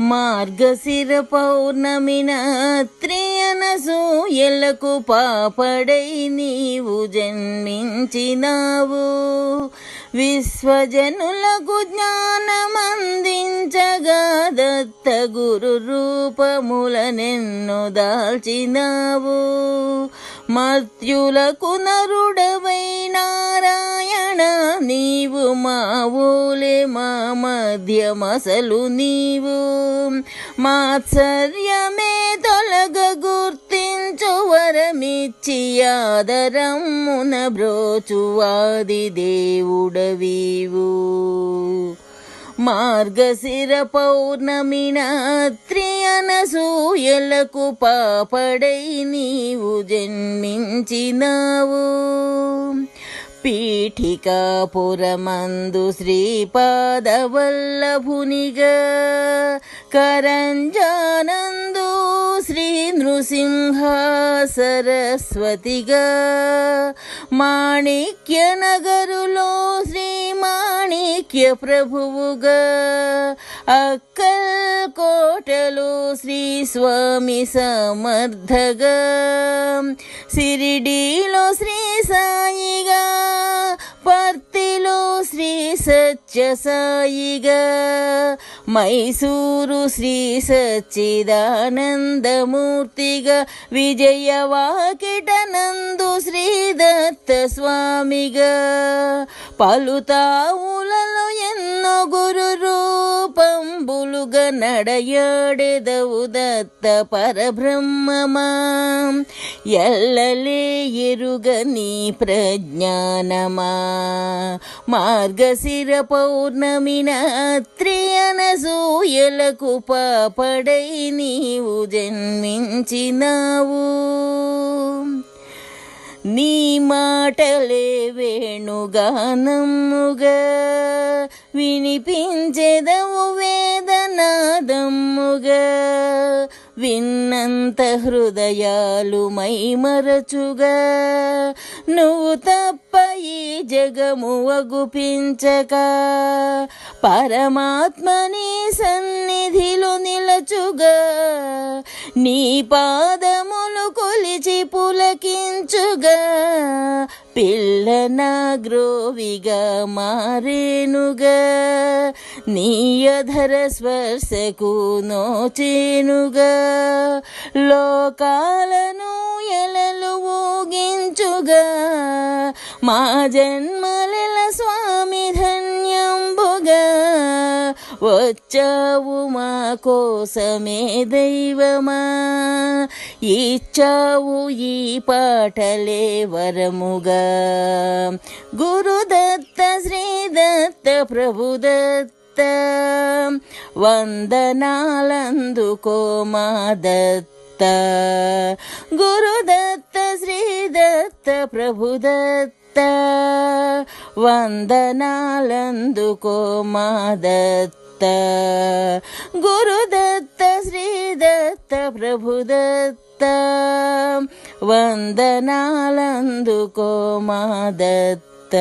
మార్గశిర పౌర్ణమిన త్రియనసూయలకు పాపడై నీవు జన్మించినావు. విశ్వజనులకు జ్ఞానమందించగా దత్త గురు రూపముల నిన్ను దాల్చినావు. మత్యులకు నరుడవై నారాయణ నీవు మా ఊలే మా మధ్యమసలు నీవు. మాత్సర్యమే తొలగ గుర్తించు వరమిచ్చి ఆదరమ్మున బ్రోచువాది దేవుడవీవు. మార్గశిర పౌర్ణమిన త్రియనసూయలకు పాపడై నీవు జన్మించినావు. పీఠికాపురమందు శ్రీపాదవల్లభునిగా కరంజానందు శ్రీ నృసింహ సరస్వతిగా మాణిక్య నగరులో శ్రీ ఐక్య ప్రభువుగా. అక్కల్ కోటలో శ్రీ స్వామి సమర్థగా. సిరిడిలో శ్రీ సాయిగా. పర్తిలో శ్రీ సత్య సాయిగా. మైసూరు శ్రీ సచ్చిదానందమూర్తిగా. విజయవాకిటనందు శ్రీ దత్త స్వామిగా. పలుతావులలో ఎన్నో గురు రూపంబులుగా నడయాడెదవు దత్త పరబ్రహ్మమా. ఎల్లలే ఎరుగ నీ ప్రజ్ఞానమా. మార్గశిర పౌర్ణమిన త్రియనసూయలకు పాపడై నీవు జన్మించినావు. నీ మాటలే వేణుగానమ్ముగా. వినిపించెదవు వేదనాదమ్ముగా. విన్నంత హృదయాలు మైమరచుగా. నువ్వు తప్ప ఈ జగము అగుపించక పరమాత్మని సన్నిధిలో నిలచుగా. నీ పాదములు కొలిచి పులకించుగా. పిల్లన గ్రోవిగా మారేనుగా? నీ అధర స్పర్శకు నోచేనుగా? లోకాలను ఎలలు ఊగించుగా? మా జన్మ వచ్చావు మా కోసమే దైవమా? ఇచ్చావు ఈ పాటలే వరముగా. గురుదత్త శ్రీదత్త ప్రభుదత్త వందనాలందుకో మా దత్త. గురుదత్త శ్రీదత్త ప్రభుదత్త వందనాలందుకో మా దత్త. त्त गुरुदत्त श्रीदत्त प्रभुदत्त। वन्दनालन्दुको मा दत्त